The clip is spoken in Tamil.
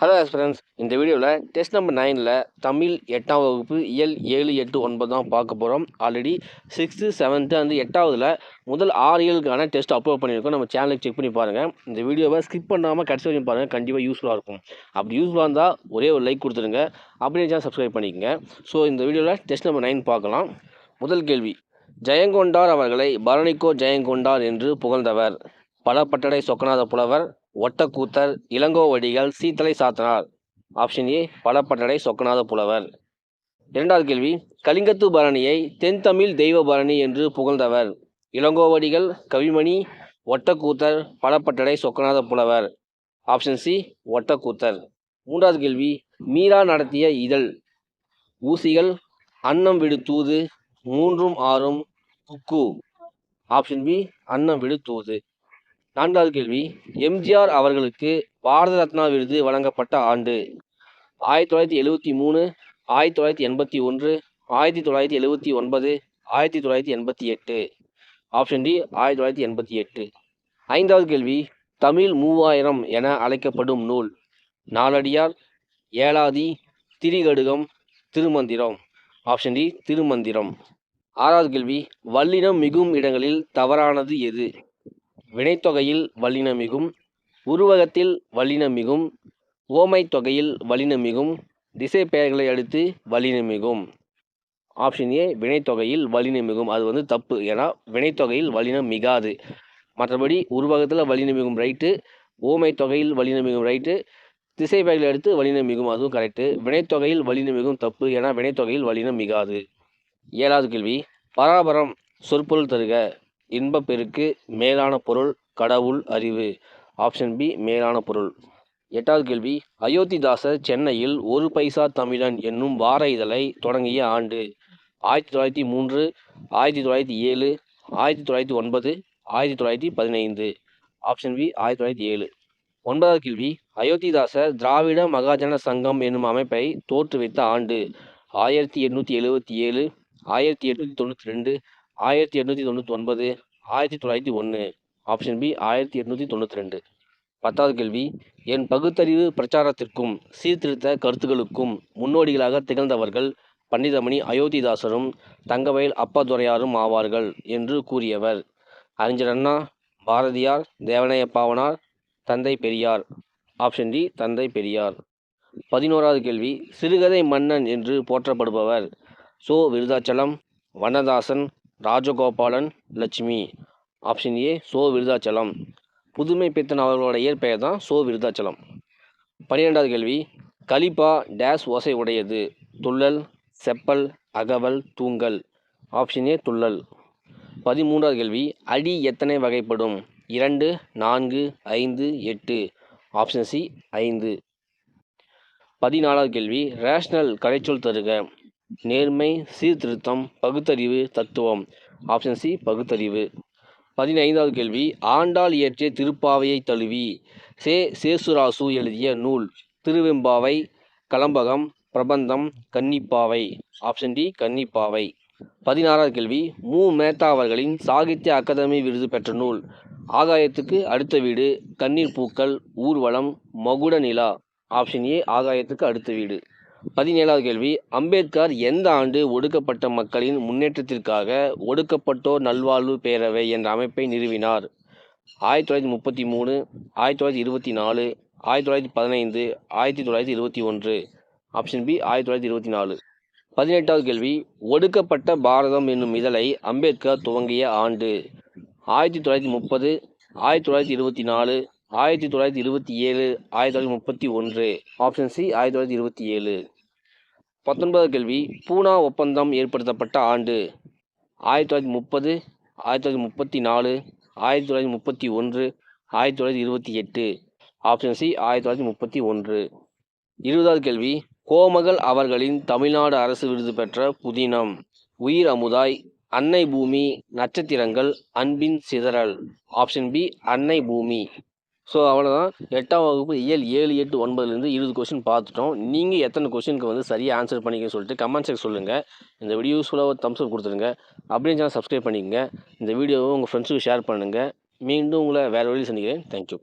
ஹலோ ஃப்ரெண்ட்ஸ் இந்த வீடியோவில் டெஸ்ட் நம்பர் நைனில் தமிழ் எட்டாம் வகுப்பு இயல் ஏழு எட்டு ஒன்பது தான் பார்க்க போகிறோம் ஆல்ரெடி சிக்ஸ்த்து செவன்த்து அந்த எட்டாவதில் முதல் ஆறு ஏழுக்கான டெஸ்ட் அப்லோட் பண்ணியிருக்கோம். நம்ம சேனலுக்கு செக் பண்ணி பாருங்கள் இந்த வீடியோவை ஸ்கிப் பண்ணாமல் கடைசி வரைக்கும் பாருங்கள் கண்டிப்பாக யூஸ்ஃபுல்லாக இருக்கும். அப்படி யூஸ்ஃபுல்லாக இருந்தால் ஒரே ஒரு லைக் கொடுத்துருங்க அப்படியே சேனல் சப்ஸ்கிரைப் பண்ணிக்கங்க. ஸோ இந்த வீடியோவில் டெஸ்ட் நம்பர் நைன் பார்க்கலாம். முதல் கேள்வி. ஜெயங்கொண்டார் அவர்களை பரணிக்கோ ஜெயங்கொண்டார் என்று புகழ்ந்தவர். Palapattadai Chokkanatha Pulavar Ottakoothar Ilangovadigal Seethalai Sathanar. Option A Palapattadai Chokkanatha Pulavar. இரண்டாவது கேள்வி கலிங்கத்து பரணியை தென்தமிழ் தெய்வ பரணி என்று புகழ்ந்தவர். இளங்கோவடிகள் கவிமணி ஒட்டக்கூத்தர் பலப்பட்டடை சொக்கநாத புலவர். Option C Ottakoothar. மூன்றாவது கேள்வி மீரா நடத்திய இதழ். ஊசிகள் அன்னம் விடு தூது மூன்றும் ஆறும் குக்கு ஆப்ஷன் பி அன்னம் விடு தூது. நான்காவது கேள்வி. எம்ஜிஆர் அவர்களுக்கு பாரத ரத்னா விருது வழங்கப்பட்ட ஆண்டு. ஆயிரத்தி தொள்ளாயிரத்தி எழுவத்தி மூணு ஆயிரத்தி தொள்ளாயிரத்தி எண்பத்தி ஒன்று ஆயிரத்தி தொள்ளாயிரத்தி எழுவத்தி ஒன்பது ஆயிரத்தி தொள்ளாயிரத்தி எண்பத்தி எட்டு. ஆப்ஷன் டி ஆயிரத்தி தொள்ளாயிரத்தி எண்பத்தி எட்டு. ஐந்தாவது கேள்வி தமிழ் மூவாயிரம் என அழைக்கப்படும் நூல். Naladiyar Elathi Thirikadugam Thirumanthiram. Option D Thirumanthiram. ஆறாவது கேள்வி வல்லினம் மிகும் இடங்களில் தவறானது எது? வினைத்தொகையில் வல்லினமிகும் உருவகத்தில் வல்லினமிகும் ஓமை தொகையில் வல்லினமிகும் திசை பெயர்களை அடுத்து வல்லினமிகும். Option A வினைத்தொகையில் வல்லினமிகும். அது வந்து தப்பு. ஏன்னா வினைத்தொகையில் வல்லினம் மிகாது. மற்றபடி உருவகத்தில் வல்லினமிகும் ரைட்டு ஓமை தொகையில் வல்லினமிகும் ரைட்டு திசை பெயர்களை அடுத்து வல்லினம் மிகும் அதுவும் கரெக்டு வினைத்தொகையில் வலினமிகும் தப்பு. ஏன்னா வினைத்தொகையில் வல்லினம் மிகாது. ஏழாவது கேள்வி. பராபரம் சொற்பொருள் தருக. இன்பப் பெருக்கு மேலான பொருள் கடவுள் அறிவு. ஆப்ஷன் பி மேலான பொருள். எட்டாவது கேள்வி அயோத்திதாசர் சென்னையில் ஒரு பைசா தமிழன் என்னும் வார இதழை தொடங்கிய ஆண்டு. ஆயிரத்தி தொள்ளாயிரத்தி மூன்று ஆயிரத்தி தொள்ளாயிரத்தி ஏழு ஆயிரத்தி தொள்ளாயிரத்தி ஒன்பது ஆயிரத்தி தொள்ளாயிரத்தி பதினைந்து. ஆப்ஷன் பி ஆயிரத்தி தொள்ளாயிரத்தி ஏழு. ஒன்பதாவது கேள்வி அயோத்திதாசர் திராவிட மகாஜன சங்கம் என்னும் அமைப்பை தோற்றுவித்த ஆண்டு. ஆயிரத்தி எண்ணூற்றி எழுபத்தி ஏழு ஆயிரத்தி எட்நூற்றி தொண்ணூற்றி ரெண்டு ஆயிரத்தி எட்நூற்றி தொண்ணூற்றி ஒன்பது ஆயிரத்தி தொள்ளாயிரத்தி ஒன்று ஆப்ஷன் பி ஆயிரத்தி எட்நூற்றி தொண்ணூற்றி ரெண்டு. பத்தாவது கேள்வி என் பகுத்தறிவு பிரச்சாரத்திற்கும் சீர்திருத்த கருத்துக்களுக்கும் முன்னோடிகளாக திகழ்ந்தவர்கள் பண்டிதமணி அயோத்திதாசரும் தங்கவயல் அப்பாதுரையாரும் ஆவார்கள் என்று கூறியவர். அறிஞர் அண்ணா பாரதியார் தேவனைய பாவனார் தந்தை பெரியார். ஆப்ஷன் டி தந்தை பெரியார். பதினோராவது கேள்வி சிறுகதை மன்னன் என்று போற்றப்படுபவர். So Virudhachalam Vannadasan Rajagopalan Lakshmi. Option A So Viruthachalam. புதுமை பித்தன் அவர்களோட இயற்பெயர் தான் சோ விருதாச்சலம். பன்னிரெண்டாவது கேள்வி கலிப்பா டேஸ் ஓசை உடையது. துள்ளல் செப்பல் அகவல் தூங்கல். ஆப்ஷன் ஏ துள்ளல். பதிமூன்றாவது கேள்வி அடி எத்தனை வகைப்படும்? இரண்டு நான்கு ஐந்து எட்டு. ஆப்ஷன் சி ஐந்து. பதினாலாவது கேள்வி ரேஷ்னல் கடைச்சொல் தருக. நேர்மை சீர்திருத்தம் பகுத்தறிவு தத்துவம். ஆப்ஷன் சி பகுத்தறிவு. பதினைந்தாவது கேள்வி ஆண்டாள் இயற்றிய திருப்பாவையை தழுவி. சே சேசுராசு எழுதிய நூல். திருவெம்பாவை கலம்பகம் பிரபந்தம் கன்னிப்பாவை. Option D Kannippavai. பதினாறாவது கேள்வி மு. மேத்தா அவர்களின் சாகித்ய அகாதமி விருது பெற்ற நூல். ஆகாயத்துக்கு அடுத்த வீடு கண்ணீர் பூக்கள் ஊர்வலம் மகுட நிலா. ஆப்ஷன் ஏ ஆகாயத்துக்கு அடுத்த வீடு. பதினேழாவது கேள்வி அம்பேத்கர் எந்த ஆண்டு ஒடுக்கப்பட்ட மக்களின் முன்னேற்றத்திற்காக ஒடுக்கப்பட்டோர் நல்வாழ்வு பேரவை என்ற அமைப்பை நிறுவினார்? ஆயிரத்தி தொள்ளாயிரத்தி முப்பத்தி மூணு ஆயிரத்தி தொள்ளாயிரத்தி இருபத்தி நாலு ஆயிரத்தி தொள்ளாயிரத்தி பதினைந்து ஆயிரத்தி தொள்ளாயிரத்தி இருபத்தி ஒன்று. ஆப்ஷன் பி ஆயிரத்தி தொள்ளாயிரத்தி இருபத்தி நாலு. பதினெட்டாவது கேள்வி ஒடுக்கப்பட்ட பாரதம் என்னும் இதழை அம்பேத்கர் துவங்கிய ஆண்டு. ஆயிரத்தி தொள்ளாயிரத்தி முப்பது ஆயிரத்தி தொள்ளாயிரத்தி இருபத்தி நாலு ஆயிரத்தி தொள்ளாயிரத்தி இருபத்தி ஏழு ஆயிரத்தி தொள்ளாயிரத்தி முப்பத்தி ஒன்று ஆப்ஷன் சி ஆயிரத்தி தொள்ளாயிரத்தி இருபத்தி ஏழு. பத்தொன்பதாவது கேள்வி பூனா ஒப்பந்தம் ஏற்படுத்தப்பட்ட ஆண்டு ஆயிரத்தி தொள்ளாயிரத்தி முப்பது ஆயிரத்தி தொள்ளாயிரத்தி முப்பத்தி நாலு ஆயிரத்தி தொள்ளாயிரத்தி முப்பத்தி ஒன்று ஆயிரத்தி தொள்ளாயிரத்தி இருபத்தி எட்டு. ஆப்ஷன் சி ஆயிரத்தி தொள்ளாயிரத்தி முப்பத்தி ஒன்று. இருபதாவது கேள்வி கோமகள் அவர்களின் தமிழ்நாடு அரசு விருது பெற்ற புதினம் உயிர் அமுதாய் அன்னை பூமி நட்சத்திரங்கள் அன்பின் சிதறல். ஆப்ஷன் பி அன்னை பூமி. ஸோ அவ்வளோதான் எட்டாம் வகுப்பு இயல் ஏழு எட்டு ஒன்பதுலேருந்து இருபது கொஷின் பார்த்துட்டோம். நீங்கள் எத்தனை கொஷினுக்கு வந்து சரியாக ஆன்சர் பண்ணிக்க சொல்லிட்டு கமெண்ட் செக்ஷன் சொல்லுங்கள் இந்த வீடியோ யூஸ்ஃபுல்லாக ஒரு தம்ஸ்அப் கொடுத்துருங்க அப்படியே சேனல் சப்ஸ்கிரைப் பண்ணிக்கங்க. இந்த வீடியோவை உங்கள் ஃப்ரெண்ட்ஸுக்கு ஷேர் பண்ணுங்கள் மீண்டும் உங்களை வேறு வழியில் சந்திக்கிறேன். தேங்க்யூ